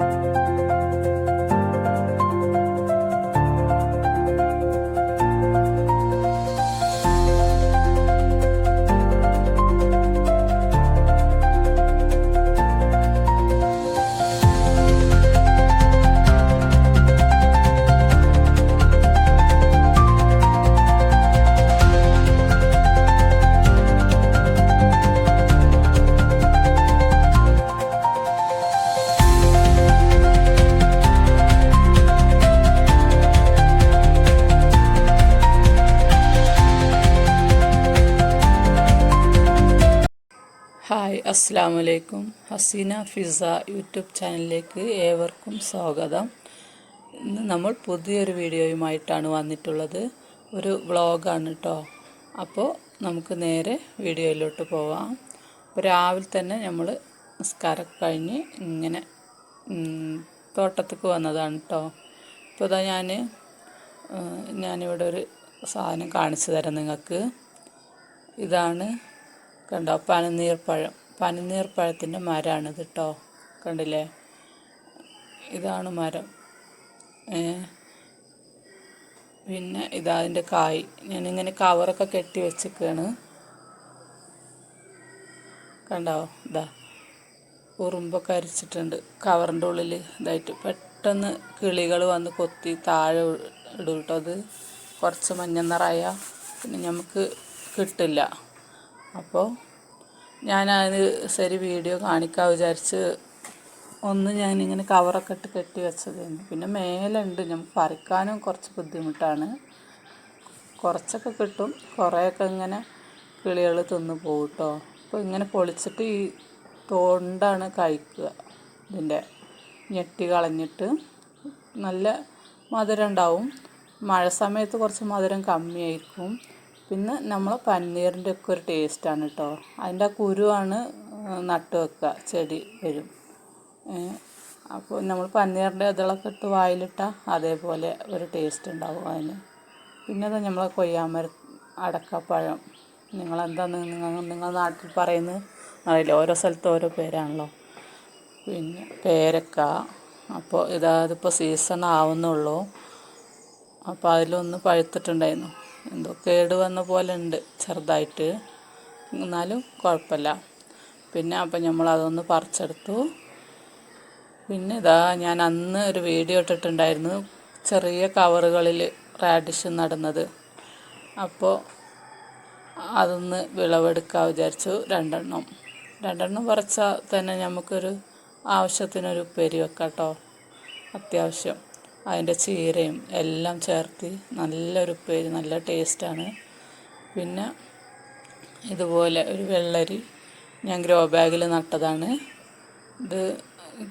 you അസ്സാം വലൈക്കും Hasina Fiza YouTube ചാനലിലേക്ക് ഏവർക്കും സ്വാഗതം. ഇന്ന് നമ്മൾ പുതിയൊരു വീഡിയോയുമായിട്ടാണ് വന്നിട്ടുള്ളത്. ഒരു വ്ളോഗാണ് കേട്ടോ അപ്പോൾ നമുക്ക് നേരെ വീഡിയോയിലോട്ട് പോവാം. രാവിലെ തന്നെ നമ്മൾ നിസ്കാരം കഴിഞ്ഞ് ഇങ്ങനെ തോട്ടത്തേക്ക് വന്നതാണ് കേട്ടോ ഇപ്പോൾ ഇതാ ഞാൻ ഞാനിവിടെ ഒരു സാധനം കാണിച്ചു തരാം നിങ്ങൾക്ക്. ഇതാണ് കണ്ടോ പനനീർപ്പഴം പനനീർപ്പഴത്തിന്റെ മരമാണിത് കേട്ടോ കണ്ടില്ലേ? ഇതാണ് മരം. പിന്നെ ഇതാ അതിന്റെ കായ്. ഞാനിങ്ങനെ കവറൊക്കെ കെട്ടി വെച്ചിരിക്കുകയാണ് കണ്ടോ? ഇതാ. ഉറുമ്പൊക്കെ അരിച്ചിട്ടുണ്ട്. കവറിന്റെ ഉള്ളിൽ ഇതായിട്ട് പെട്ടെന്ന് കിളികൾ വന്ന് കൊത്തി താഴെ ഇടും കേട്ടോ അത്. കുറച്ച് മഞ്ഞ നിറയാ പിന്നെ നമുക്ക് കിട്ടില്ല. അപ്പോൾ ഞാനത് ശരി വീഡിയോ കാണിക്കാൻ വിചാരിച്ച് ഒന്ന് ഞാൻ ഇങ്ങനെ കവറൊക്കെ ഇട്ട് കെട്ടി വെച്ചതായിരുന്നു പിന്നെ മേലുണ്ട് നമുക്ക് പറിക്കാനും കുറച്ച് ബുദ്ധിമുട്ടാണ്. കുറച്ചൊക്കെ കിട്ടും കുറേയൊക്കെ ഇങ്ങനെ കിളികൾ തിന്ന് പോകും അപ്പോൾ ഇങ്ങനെ പൊളിച്ചിട്ട് ഈ തോണ്ടാണ് കഴിക്കുക ഇതിന്റെ. ഞെട്ടി കളഞ്ഞിട്ട് നല്ല മധുരം ഉണ്ടാവും. മഴ സമയത്ത് കുറച്ച് മധുരം കമ്മിയായിരിക്കും. പിന്നെ നമ്മൾ പന്നീറിന്റെ ഒക്കെ ഒരു ടേസ്റ്റാണ് കേട്ടോ അതിന്റെ ആ കുരുവാണ് നട്ട് വെക്കുക ചെടി വരും. അപ്പോൾ നമ്മൾ പന്നീറിന്റെ ഇതളൊക്കെ ഇട്ട് വായിലിട്ടാൽ അതേപോലെ ഒരു ടേസ്റ്റ് ഉണ്ടാവും അതിന്. പിന്നെ അത് നമ്മളെ കൊയ്യാമര അടക്കപ്പഴം. നിങ്ങളെന്താന്ന് നിങ്ങൾ നിങ്ങളുടെ നാട്ടിൽ പറയുന്നത്? അറിയില്ല ഓരോ സ്ഥലത്ത് ഓരോ പേരാണല്ലോ. പിന്നെ പേരക്ക അപ്പോൾ ഇതാ ഇതിപ്പോൾ സീസൺ ആവുന്നുള്ളൂ. അപ്പോൾ അതിലൊന്ന് പഴുത്തിട്ടുണ്ടായിരുന്നു. എന്തോ കേട് വന്ന പോലെ ഉണ്ട് ചെറുതായിട്ട്. എന്നാലും കുഴപ്പമില്ല. പിന്നെ അപ്പം നമ്മൾ അതൊന്ന് പറിച്ചെടുത്തു. പിന്നെ ഇതാ ഞാൻ അന്ന് ഒരു വീഡിയോ ഇട്ടിട്ടുണ്ടായിരുന്നു. ചെറിയ കവറുകളിൽ റാഡിഷ് നടുന്നത്. അപ്പോൾ അതൊന്ന് വിളവെടുക്കാൻ വിചാരിച്ചു. രണ്ടെണ്ണം. രണ്ടെണ്ണം പറിച്ചാൽ തന്നെ നമുക്കൊരു ആവശ്യത്തിനൊരു ഉപ്പേരി വെക്കാം കേട്ടോ അത്യാവശ്യം. അതിന്റെ ചീരയും എല്ലാം ചേർത്ത് നല്ലൊരു ഉപ്പേരി നല്ല ടേസ്റ്റാണ്. പിന്നെ ഇതുപോലെ ഒരു വെള്ളരി ഞാൻ ഗ്രോ ബാഗിൽ നട്ടതാണ്. ഇത്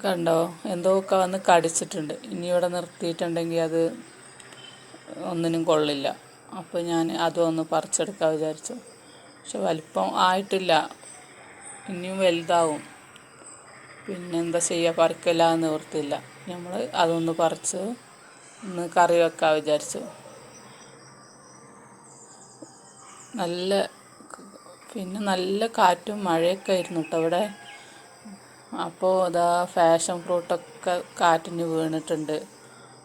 കണ്ടോ? എന്തോക്കെ വന്ന് കടിച്ചിട്ടുണ്ട്. ഇനി ഇവിടെ നിർത്തിയിട്ടുണ്ടെങ്കിൽ അത് ഒന്നിനും കൊള്ളില്ല. അപ്പോൾ ഞാൻ അതൊന്ന് പറിച്ചെടുക്കാൻ വിചാരിച്ചു. പക്ഷെ വലിപ്പം ആയിട്ടില്ല. ഇനിയും വലുതാവും. പിന്നെ എന്താ ചെയ്യുക പറിക്കില്ല ഓർത്തില്ല നമ്മൾ അതൊന്ന് പറിച്ച് ഒന്ന് കറി വെക്കാൻ വിചാരിച്ചു. നല്ല പിന്നെ നല്ല കാറ്റും മഴയൊക്കെ ആയിരുന്നു കേട്ടോ അവിടെ അപ്പോൾ അതാ ഫാഷൻ ഫ്രൂട്ടൊക്കെ കാറ്റിന് വീണിട്ടുണ്ട്.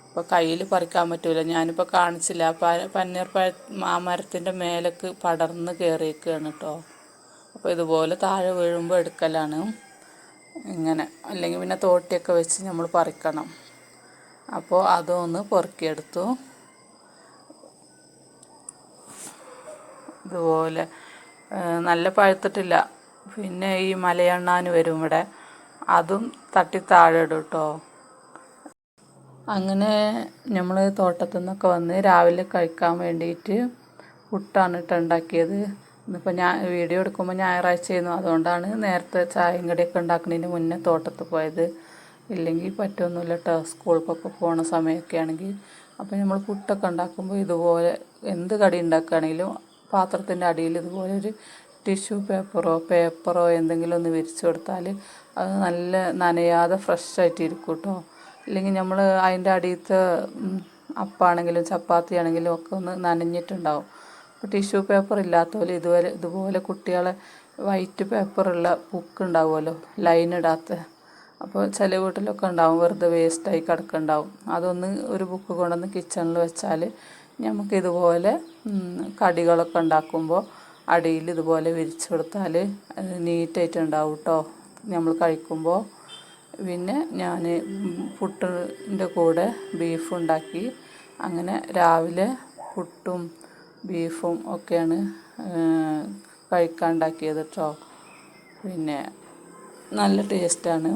അപ്പോൾ കയ്യിൽ പറിക്കാൻ പറ്റില്ല ഞാനിപ്പോൾ കാണിച്ചില്ല. പന്നീർ പഴ മാമരത്തിന്റെ മരത്തിന്റെ മേലേക്ക് പടർന്ന് കയറിയേക്കാണ് കേട്ടോ അപ്പോൾ ഇതുപോലെ താഴെ വീഴുമ്പോൾ എടുക്കലാണ്. ഇങ്ങനെ അല്ലെങ്കിൽ പിന്നെ തോട്ടിയൊക്കെ വെച്ച് നമ്മൾ പറിക്കണം. അപ്പോൾ അതൊന്ന് പൊറുക്കിയെടുത്തു. ഇതുപോലെ നല്ല പഴുത്തിട്ടില്ല. പിന്നെ ഈ മലയണ്ണാൻ വരും ഇവിടെ. അതും തട്ടി താഴെ ഇടും കേട്ടോ അങ്ങനെ നമ്മൾ തോട്ടത്തു നിന്നൊക്കെ വന്ന് രാവിലെ കഴിക്കാൻ വേണ്ടിയിട്ട് പുട്ടാണ് കേട്ടോ ഉണ്ടാക്കിയത്. ഇന്നിപ്പോൾ ഞാൻ വീഡിയോ എടുക്കുമ്പോൾ ഞായറാഴ്ച ചെയ്യുന്നു അതുകൊണ്ടാണ് നേരത്തെ ചായയും കടിയൊക്കെ ഉണ്ടാക്കുന്നതിന് മുന്നേ തോട്ടത്ത് പോയത്. ഇല്ലെങ്കിൽ പറ്റുമൊന്നുമില്ല കേട്ടോ സ്കൂൾക്കൊക്കെ പോണ സമയമൊക്കെ ആണെങ്കിൽ അപ്പോൾ നമ്മൾ പുട്ടൊക്കെ ഉണ്ടാക്കുമ്പോൾ ഇതുപോലെ എന്ത് കടി ഉണ്ടാക്കുകയാണെങ്കിലും പാത്രത്തിന്റെ അടിയിൽ ഇതുപോലെ ഒരു ടിഷ്യൂ പേപ്പറോ പേപ്പറോ എന്തെങ്കിലും ഒന്ന് വിരിച്ചു കൊടുത്താൽ അത് നല്ല നനയാതെ ഫ്രഷ് ആയിട്ട് ഇരിക്കും കേട്ടോ ഇല്ലെങ്കിൽ നമ്മൾ അതിന്റെ അടിയത്തെ അപ്പാണെങ്കിലും ചപ്പാത്തി ആണെങ്കിലും ഒക്കെ ഒന്ന് നനഞ്ഞിട്ടുണ്ടാവും. ടിഷ്യൂ പേപ്പർ ഇല്ലാത്തപോലെ ഇതുവരെ ഇതുപോലെ കുട്ടികളെ വൈറ്റ് പേപ്പറുള്ള ബുക്ക് ഉണ്ടാവുമല്ലോ ലൈൻ ഇടാത്ത. അപ്പോൾ ചില വീട്ടിലൊക്കെ ഉണ്ടാവും വെറുതെ വേസ്റ്റായി കിടക്കുന്നുണ്ടാവും. അതൊന്ന് ഒരു ബുക്ക് കൊണ്ടുവന്ന് കിച്ചണിൽ വെച്ചാൽ നമുക്ക് ഇതുപോലെ കടികളൊക്കെ ഉണ്ടാക്കുമ്പോൾ അടിയിൽ ഇതുപോലെ വിരിച്ചു കൊടുത്താൽ നീറ്റായിട്ട് ഉണ്ടാവും കേട്ടോ നമ്മൾ കഴിക്കുമ്പോൾ. പിന്നെ ഞാൻ പുട്ടിന്റെ കൂടെ ബീഫ് ഉണ്ടാക്കി അങ്ങനെ രാവിലെ പുട്ടും ബീഫും ഒക്കെയാണ് കഴിക്കാൻ ഉണ്ടാക്കിയത് കേട്ടോ പിന്നെ നല്ല ടേസ്റ്റാണ്.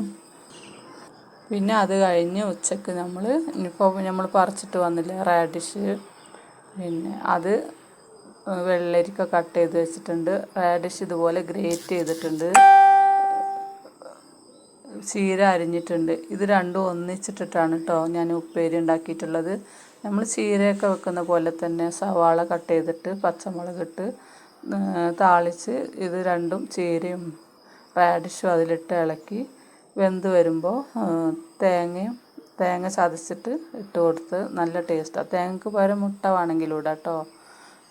പിന്നെ അത് കഴിഞ്ഞ് ഉച്ചയ്ക്ക് നമ്മൾ ഇനിയിപ്പോൾ നമ്മൾ പറിച്ചിട്ട് വന്നില്ല റാഡിഷ് പിന്നെ അത് വെള്ളരിക്ക കട്ട് ചെയ്ത് വെച്ചിട്ടുണ്ട്. റാഡിഷ് ഇതുപോലെ ഗ്രേറ്റ് ചെയ്തിട്ടുണ്ട്. ചീര അരിഞ്ഞിട്ടുണ്ട്. ഇത് രണ്ടും ഒന്നിച്ചിട്ടിട്ടാണ് കേട്ടോ ഞാൻ ഉപ്പേരി ഉണ്ടാക്കിയിട്ടുള്ളത്. നമ്മൾ ചീരയൊക്കെ വെക്കുന്ന പോലെ തന്നെ സവാള കട്ട് ചെയ്തിട്ട് പച്ചമുളക് ഇട്ട് താളിച്ച് ഇത് രണ്ടും ചീരയും റാഡിഷും അതിലിട്ട് ഇളക്കി വെന്ത് വരുമ്പോൾ തേങ്ങയും തേങ്ങ ചതച്ചിട്ട് ഇട്ട് കൊടുത്ത് നല്ല ടേസ്റ്റാണ് തേങ്ങക്ക് പകരം മുട്ട വേണമെങ്കിലും ഇടാം കേട്ടോ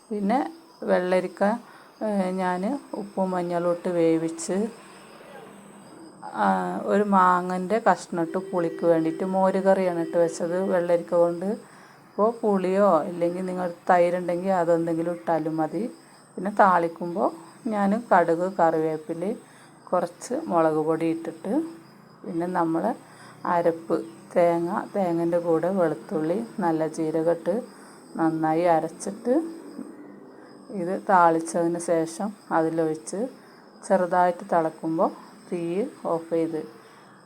പിന്നെ വെള്ളരിക്ക ഞാൻ ഉപ്പും മഞ്ഞളും ഇട്ട് വേവിച്ച് ഒരു മാങ്ങന്റെ കഷ്ണം ഇട്ട് പുളിക്ക് വേണ്ടിയിട്ട് മോര് കറിയാണ് ഇട്ട് വെച്ചത്. വെള്ളരിക്ക കൊണ്ട് അപ്പോൾ പുളിയോ ഇല്ലെങ്കിൽ നിങ്ങൾ തൈരുണ്ടെങ്കിൽ അതെന്തെങ്കിലും ഇട്ടാലും മതി. പിന്നെ താളിക്കുമ്പോൾ ഞാൻ കടുക് കറിവേപ്പില കുറച്ച് മുളക് പൊടി ഇട്ടിട്ട് പിന്നെ നമ്മൾ അരപ്പ് തേങ്ങ തേങ്ങന്റെ കൂടെ വെളുത്തുള്ളി നല്ല ജീരകം നന്നായി അരച്ചിട്ട് ഇത് താളിച്ചതിന് ശേഷം അതിലൊഴിച്ച് ചെറുതായിട്ട് തിളക്കുമ്പോൾ തീ ഓഫ് ചെയ്ത്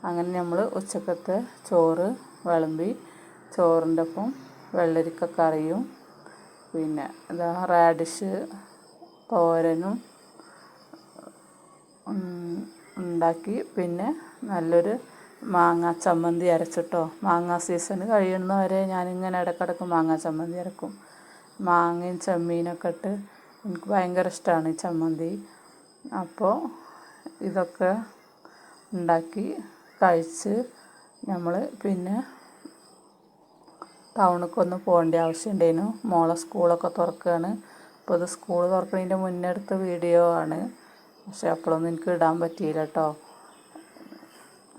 അങ്ങനെ നമ്മൾ ഉച്ചക്കത്തെ ചോറ് വിളമ്പി ചോറിന്റെ ഒപ്പം വെള്ളരിക്ക കറിയും പിന്നെ എന്താ റാഡിഷ് തോരനും ഉണ്ടാക്കി. പിന്നെ നല്ലൊരു മാങ്ങ ചമ്മന്തി അരച്ചിട്ടോ. മാങ്ങ സീസൺ കഴിയുന്നവരെ ഞാനിങ്ങനെ ഇടയ്ക്കിടയ്ക്ക് മാങ്ങ ചമ്മന്തി അരക്കും. മാങ്ങയും ചെമ്മീനൊക്കെ ഇട്ട് എനിക്ക് ഭയങ്കര ഇഷ്ടമാണ് ഈ ചമ്മന്തി. അപ്പോൾ ഇതൊക്കെ ഉണ്ടാക്കി കഴിച്ച് നമ്മൾ പിന്നെ ടൗണിലേക്കൊന്ന് പോകേണ്ട ആവശ്യമുണ്ടായിരുന്നു. മോളെ സ്കൂളൊക്കെ തുറക്കുകയാണ്. അപ്പോൾ ഇത് സ്കൂൾ തുറക്കുന്നതിന്റെ മുന്നേ എടുത്ത വീഡിയോ ആണ്. പക്ഷെ അപ്പോഴൊന്നും എനിക്ക് ഇടാൻ പറ്റിയില്ല കേട്ടോ.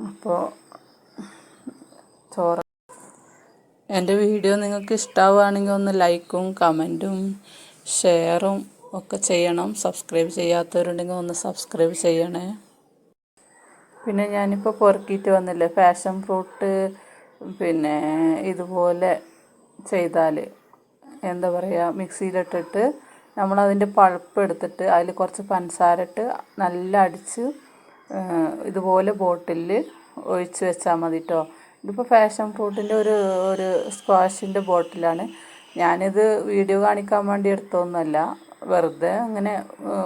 അപ്പോൾ ചോറ് എന്റെ വീഡിയോ നിങ്ങൾക്ക് ഇഷ്ടമാവുകയാണെങ്കിൽ ഒന്ന് ലൈക്കും കമന്റും ഷെയറും ഒക്കെ ചെയ്യണം. സബ്സ്ക്രൈബ് ചെയ്യാത്തവരുണ്ടെങ്കിൽ ഒന്ന് സബ്സ്ക്രൈബ് ചെയ്യണേ. പിന്നെ ഞാനിപ്പോൾ പൊറുക്കിയിട്ട് വന്നില്ലേ. ഫാഷൻ ഫ്രൂട്ട് പിന്നെ ഇതുപോലെ ചെയ്താൽ എന്താ പറയുക മിക്സിയിലിട്ടിട്ട് നമ്മളതിന്റെ പൾപ്പ് എടുത്തിട്ട് അതിൽ കുറച്ച് പഞ്ചസാര ഇട്ട് നല്ല അടിച്ച് ഇതുപോലെ ബോട്ടിലിൽ ഒഴിച്ച് വെച്ചാൽ മതി കേട്ടോ ഇതിപ്പോൾ ഫാഷൻ ഫ്രൂട്ടിന്റെ ഒരു ഒരു സ്ക്വാഷിന്റെ ബോട്ടിലാണ്. ഞാനിത് വീഡിയോ കാണിക്കാൻ വേണ്ടി എടുത്തൊന്നുമല്ല വെറുതെ അങ്ങനെ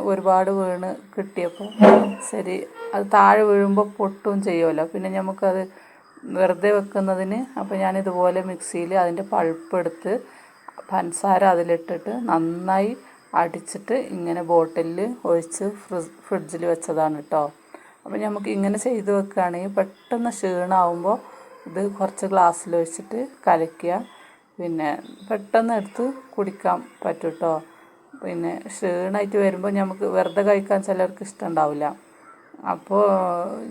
ഒരുപാട് വീണ് കിട്ടിയപ്പോൾ ശരി അത് താഴെ വീഴുമ്പോൾ പൊട്ടും ചെയ്യുമല്ലോ പിന്നെ നമുക്കത് വെറുതെ വെക്കുന്നതിന് അപ്പോൾ ഞാനിതുപോലെ മിക്സിയിൽ അതിന്റെ പൾപ്പ് എടുത്ത് പഞ്ചസാര അതിലിട്ടിട്ട് നന്നായി അടിച്ചിട്ട് ഇങ്ങനെ ബോട്ടിലിൽ ഒഴിച്ച് ഫ്രിഡ്ജിൽ വെച്ചതാണ് കേട്ടോ അപ്പോൾ നമുക്ക് ഇങ്ങനെ ചെയ്ത് വെക്കുകയാണെങ്കിൽ പെട്ടെന്ന് ക്ഷീണമാകുമ്പോൾ ഇത് കുറച്ച് ഗ്ലാസ്സിൽ ഒഴിച്ചിട്ട് കലക്കുക പിന്നെ പെട്ടെന്ന് എടുത്ത് കുടിക്കാൻ പറ്റും കേട്ടോ പിന്നെ ക്ഷീണമായിട്ട് വരുമ്പോൾ നമുക്ക് വെറുതെ കഴിക്കാൻ ചിലർക്ക് ഇഷ്ടമുണ്ടാവില്ല അപ്പോൾ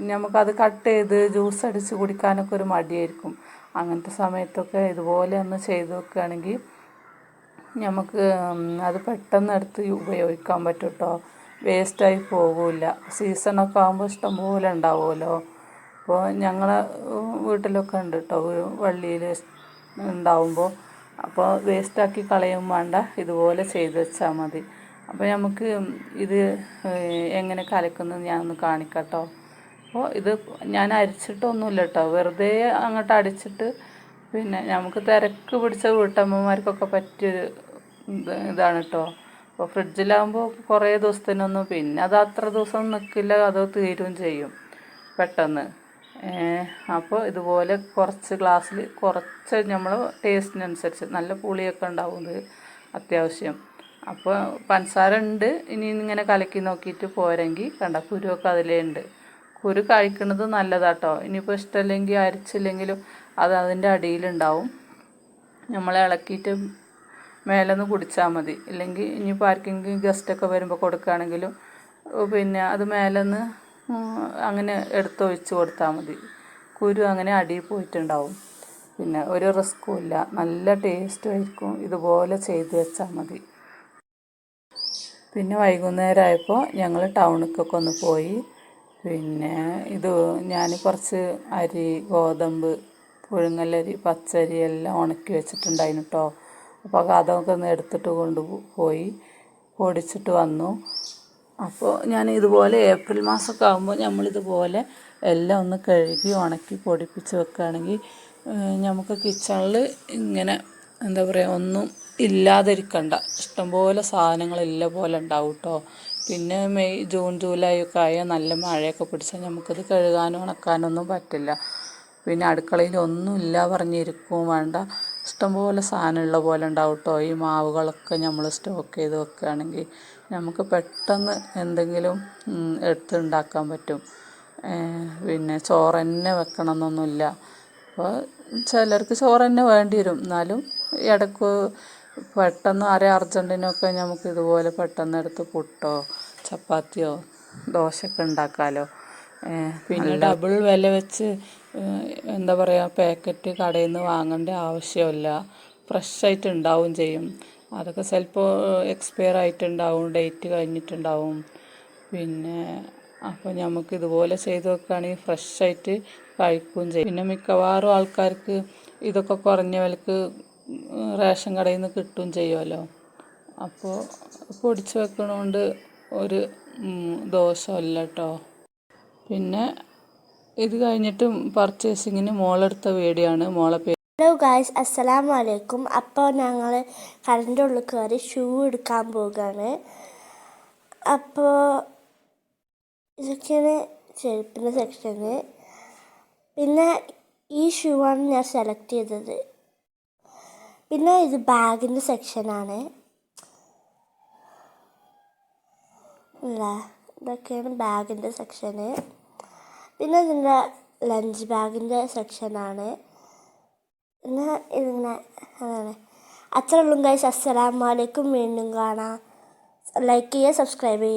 നമുക്കത് കട്ട് ചെയ്ത് ജ്യൂസ് അടിച്ച് കുടിക്കാനൊക്കെ ഒരു മടിയായിരിക്കും. അങ്ങനത്തെ സമയത്തൊക്കെ ഇതുപോലെ ഒന്ന് ചെയ്ത് വെക്കുകയാണെങ്കിൽ നമുക്ക് അത് പെട്ടെന്ന് എടുത്ത് ഉപയോഗിക്കാൻ പറ്റും കേട്ടോ വേസ്റ്റായി പോകില്ല. സീസണൊക്കെ ആകുമ്പോൾ ഇഷ്ടംപോലെ ഉണ്ടാവുമല്ലോ. അപ്പോൾ ഞങ്ങളെ വീട്ടിലൊക്കെ ഉണ്ട് കേട്ടോ വള്ളിയിൽ ഉണ്ടാവുമ്പോൾ അപ്പോൾ വേസ്റ്റാക്കി കളയും വേണ്ട. ഇതുപോലെ ചെയ്ത് വെച്ചാൽ മതി. അപ്പോൾ നമുക്ക് ഇത് എങ്ങനെ കലക്കുന്നത് ഞാനൊന്ന് കാണിക്കട്ടോ. കേട്ടോ അപ്പോൾ ഇത് ഞാൻ അരിച്ചിട്ടൊന്നുമില്ല കേട്ടോ വെറുതെ അങ്ങോട്ട് അടിച്ചിട്ട് പിന്നെ നമുക്ക് തിരക്ക് പിടിച്ച വീട്ടമ്മമാർക്കൊക്കെ പറ്റിയൊരു ഇതാണ് കേട്ടോ അപ്പോൾ ഫ്രിഡ്ജിലാകുമ്പോൾ കുറേ ദിവസത്തിനൊന്നും പിന്നെ അത് അത്ര ദിവസം നിൽക്കില്ല അത് തീരും ചെയ്യും പെട്ടെന്ന്. അപ്പോൾ ഇതുപോലെ കുറച്ച് ഗ്ലാസ്സിൽ കുറച്ച് നമ്മൾ ടേസ്റ്റിനനുസരിച്ച് നല്ല പുളിയൊക്കെ ഉണ്ടാവും ഇത് അത്യാവശ്യം. അപ്പോൾ പഞ്ചസാര ഉണ്ട് ഇനി ഇങ്ങനെ കലക്കി നോക്കിയിട്ട് പോരെങ്കിൽ കണ്ട കുരുവൊക്കെ അതിലേ ഉണ്ട് കുരു കഴിക്കുന്നത് നല്ലതാട്ടോ. ഇനിയിപ്പോൾ ഇഷ്ടമല്ലെങ്കിൽ അരിച്ചില്ലെങ്കിലും അത് അതിന്റെ അടിയിലുണ്ടാവും. നമ്മൾ ഇളക്കിയിട്ട് മേലെ നിന്ന് കുടിച്ചാൽ മതി. ഇല്ലെങ്കിൽ ഇനിയിപ്പോൾ ആർക്കെങ്കിലും ഗസ്റ്റൊക്കെ വരുമ്പോൾ കൊടുക്കുകയാണെങ്കിലും പിന്നെ അത് മേലെ നിന്ന് അങ്ങനെ എടുത്തൊഴിച്ച് കൊടുത്താൽ മതി. കുരു അങ്ങനെ അടിയിൽ പോയിട്ടുണ്ടാവും. പിന്നെ ഒരു റിസ്ക്കും ഇല്ല. നല്ല ടേസ്റ്റും ആയിരിക്കും ഇതുപോലെ ചെയ്ത് വെച്ചാൽ മതി. പിന്നെ വൈകുന്നേരം ആയപ്പോൾ ഞങ്ങൾ ടൗണിലേക്കൊക്കെ ഒന്ന് പോയി. പിന്നെ ഇത് ഞാൻ കുറച്ച് അരി ഗോതമ്പ് പുഴുങ്ങലരി പച്ചരി എല്ലാം ഉണക്കി വെച്ചിട്ടുണ്ടായിരുന്നു കേട്ടോ അപ്പോൾ അതൊക്കെ ഒന്ന് എടുത്തിട്ട് കൊണ്ട് പോയി പൊടിച്ചിട്ട് വന്നു. അപ്പോൾ ഞാൻ ഇതുപോലെ ഏപ്രിൽ മാസമൊക്കെ ആകുമ്പോൾ നമ്മളിതുപോലെ എല്ലാം ഒന്ന് കഴുകി ഉണക്കി പൊടിപ്പിച്ച് വെക്കുകയാണെങ്കിൽ നമുക്ക് കിച്ചണിൽ ഇങ്ങനെ എന്താ പറയുക ഒന്നും ഇല്ലാതിരിക്കണ്ട. ഇഷ്ടംപോലെ സാധനങ്ങൾ ഇല്ല പോലെ ഉണ്ടാവും കേട്ടോ പിന്നെ മെയ് ജൂൺ ജൂലൈ ഒക്കെ ആയാൽ നല്ല മഴയൊക്കെ പിടിച്ചാൽ നമുക്കത് കഴുകാനും ഉണക്കാനൊന്നും പറ്റില്ല. പിന്നെ അടുക്കളയിൽ ഒന്നും ഇല്ല പറഞ്ഞിരിക്കുകയും വേണ്ട. ഇഷ്ടംപോലെ സാധനം ഉള്ള പോലെ ഉണ്ടാവും കേട്ടോ ഈ മാവുകളൊക്കെ നമ്മൾ സ്റ്റോക്ക് ചെയ്ത് വെക്കുകയാണെങ്കിൽ നമുക്ക് പെട്ടെന്ന് എന്തെങ്കിലും എടുത്തുണ്ടാക്കാൻ പറ്റും. പിന്നെ ചോറ് തന്നെ വെക്കണം എന്നൊന്നുമില്ല അപ്പോൾ ചിലർക്ക് ചോറ് തന്നെ വേണ്ടി വരും. എന്നാലും ഇടയ്ക്ക് പെട്ടെന്ന് അര അർജന്റിനൊക്കെ നമുക്ക് ഇതുപോലെ പെട്ടെന്ന് എടുത്ത് പുട്ടോ ചപ്പാത്തിയോ ദോശയൊക്കെ ഉണ്ടാക്കാമല്ലോ പിന്നെ ഡബിൾ വില വെച്ച് എന്താ പറയുക പാക്കറ്റ് കടയിൽ നിന്ന് വാങ്ങേണ്ട ആവശ്യമില്ല. ഫ്രഷ് ആയിട്ട് ഉണ്ടാവും ചെയ്യും. അതൊക്കെ ചിലപ്പോൾ എക്സ്പയർ ആയിട്ടുണ്ടാവും ഡേറ്റ് കഴിഞ്ഞിട്ടുണ്ടാവും. പിന്നെ അപ്പോൾ നമുക്ക് ഇതുപോലെ ചെയ്ത് വെക്കുകയാണെങ്കിൽ ഫ്രഷ് ആയിട്ട് കഴിക്കുകയും ചെയ്യും. പിന്നെ മിക്കവാറും ആൾക്കാർക്ക് ഇതൊക്കെ കുറഞ്ഞ വിലക്ക് റേഷൻ കടയിൽ നിന്ന് കിട്ടുകയും ചെയ്യുമല്ലോ. അപ്പോൾ പൊടിച്ച് വെക്കണോണ്ട് ഒരു ദോഷമല്ല കേട്ടോ പിന്നെ ഇത് കഴിഞ്ഞിട്ട് പർച്ചേസിങ്ങിന് മോളെടുത്ത വീടിയാണ് മോളെ പേര് ഹലോ ഗായ്സ് അസ്സലാമു അലൈക്കും അപ്പോൾ ഞങ്ങൾ കറണ്ട് ഉള്ളിൽ കയറി ഷൂ എടുക്കാൻ പോവുകയാണ് അപ്പോൾ ഇതൊക്കെയാണ് ചെരുപ്പിന്റെ സെക്ഷന് പിന്നെ ഈ ഷൂ ആണ് ഞാൻ സെലക്ട് ചെയ്തത്. പിന്നെ ഇത് ബാഗിന്റെ സെക്ഷനാണ്. ഇതൊക്കെയാണ് ബാഗിന്റെ സെക്ഷന്. പിന്നെ ഇതിന്റെ ലഞ്ച് ബാഗിന്റെ സെക്ഷനാണ്. പിന്നെ ഇതിങ്ങനെ അതാണ്. അത്രേ ഉള്ളൂ ഗൈസ് അസ്സലാമലൈക്കും വീണ്ടും കാണാം. ലൈക്ക് ചെയ്യുക സബ്സ്ക്രൈബ് ചെയ്യുക.